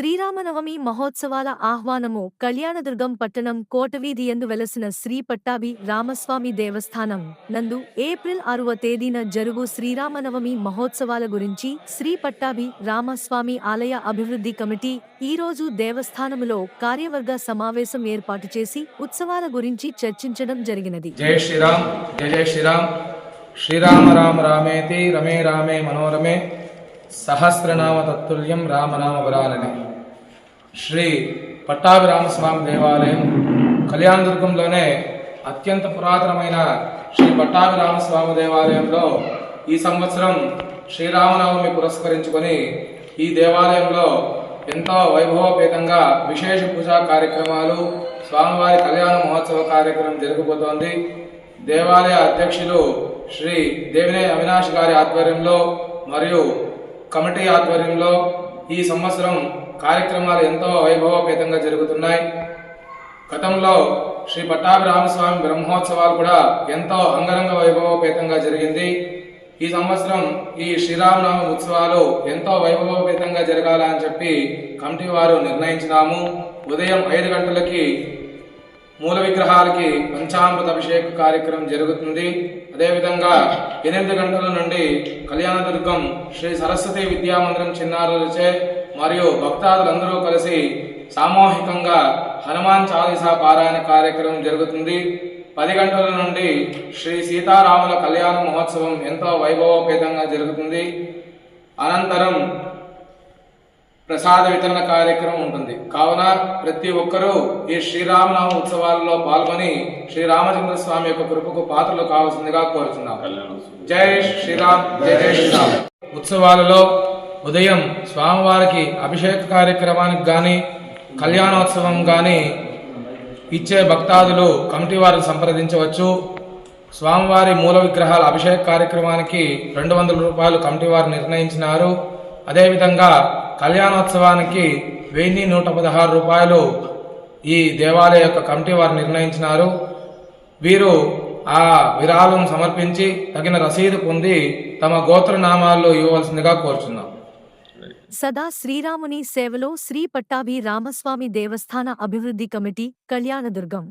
శ్రీరామనవమి మహోత్సవాల ఆహ్వానము కళ్యాణదుర్గం పట్టణం కోటవీధి యందు వెలసిన శ్రీ పట్టాభి రామస్వామి దేవస్థానం. నందు ఏప్రిల్ ఆరవ తేదీన జరుగు శ్రీరామనవమి మహోత్సవాల గురించి శ్రీ పట్టాభి రామస్వామి ఆలయ అభివృద్ధి కమిటీ ఈరోజు దేవస్థానములో కార్యవర్గ సమావేశం ఏర్పాటు చేసి ఉత్సవాల గురించి చర్చించడం జరిగినది. జయ శ్రీరామ్ జయ జయ శ్రీరామ్. శ్రీరామ రామ రామేతి రమే రామే మనోరమే. సహస్రనామ తత్తుల్యం రామనామ వరాలని. శ్రీ పట్టాభిరామస్వామి దేవాలయం కళ్యాణదుర్గంలోనే అత్యంత పురాతనమైన శ్రీ పట్టాభిరామస్వామి దేవాలయంలో ఈ సంవత్సరం శ్రీరామనవమి పురస్కరించుకొని ఈ దేవాలయంలో ఎంతో వైభవపేతంగా విశేష పూజా కార్యక్రమాలు స్వామివారి కళ్యాణ మహోత్సవ కార్యక్రమం జరగబోతోంది. దేవాలయ అధ్యక్షులు శ్రీ దేవినే అవినాష్ గారి ఆధ్వర్యంలో మరియు కమిటీ ఆధ్వర్యంలో ఈ సంవత్సరం కార్యక్రమాలు ఎంతో వైభవపేతంగా జరుగుతున్నాయి. గతంలో శ్రీ పట్టాభిరామస్వామి బ్రహ్మోత్సవాలు కూడా ఎంతో అంగరంగ వైభవపేతంగా జరిగింది. ఈ సంవత్సరం ఈ శ్రీరామనవమి ఉత్సవాలు ఎంతో వైభవపేతంగా జరగాలని చెప్పి కమిటీ వారు నిర్ణయించినాము. ఉదయం ఐదు గంటలకి మూల విగ్రహాలకి పంచామృత అభిషేక కార్యక్రమం జరుగుతుంది. అదేవిధంగా ఎనిమిది గంటల నుండి కళ్యాణదుర్గం శ్రీ సరస్వతి విద్యామందిరం చిన్నారులచే మరియు భక్తాదులందరూ కలిసి సామూహికంగా హనుమాన్ చాలీసా పారాయణ కార్యక్రమం జరుగుతుంది. పది గంటల నుండి శ్రీ సీతారాముల కళ్యాణ మహోత్సవం ఎంతో వైభవోపేతంగా జరుగుతుంది. అనంతరం ప్రసాద వితరణ కార్యక్రమం ఉంటుంది. కావున ప్రతి ఒక్కరూ ఈ శ్రీరామనామ ఉత్సవాలలో పాల్గొని శ్రీరామచంద్ర స్వామి యొక్క కృపకు పాత్రలు కావాల్సిందిగా కోరుతున్నాం జై శ్రీరామ్ జై జై శ్రీరామ్. ఉత్సవాలలో ఉదయం స్వామివారికి అభిషేక కార్యక్రమానికి కానీ కళ్యాణోత్సవం కానీ ఇచ్చే భక్తాదులు కమిటీ వారిని సంప్రదించవచ్చు. స్వామివారి మూల విగ్రహాల అభిషేక కార్యక్రమానికి రెండు వందల రూపాయలు కమిటీ వారు నిర్ణయించినారు. అదేవిధంగా కళ్యాణోత్సవానికి వెయ్యి నూట పదహారు రూపాయలు ఈ దేవాలయ యొక్క కమిటీ వారు నిర్ణయించినారు. వీరు ఆ విరాళం సమర్పించి తగిన రసీదు పొంది తమ గోత్రనామాల్లో ఇవ్వవలసిందిగా కోరుచున్నాం. సదా శ్రీరాముని సేవలో శ్రీ పట్టాభి రామస్వామి దేవస్థాన అభివృద్ధి కమిటీ కళ్యాణదుర్గం.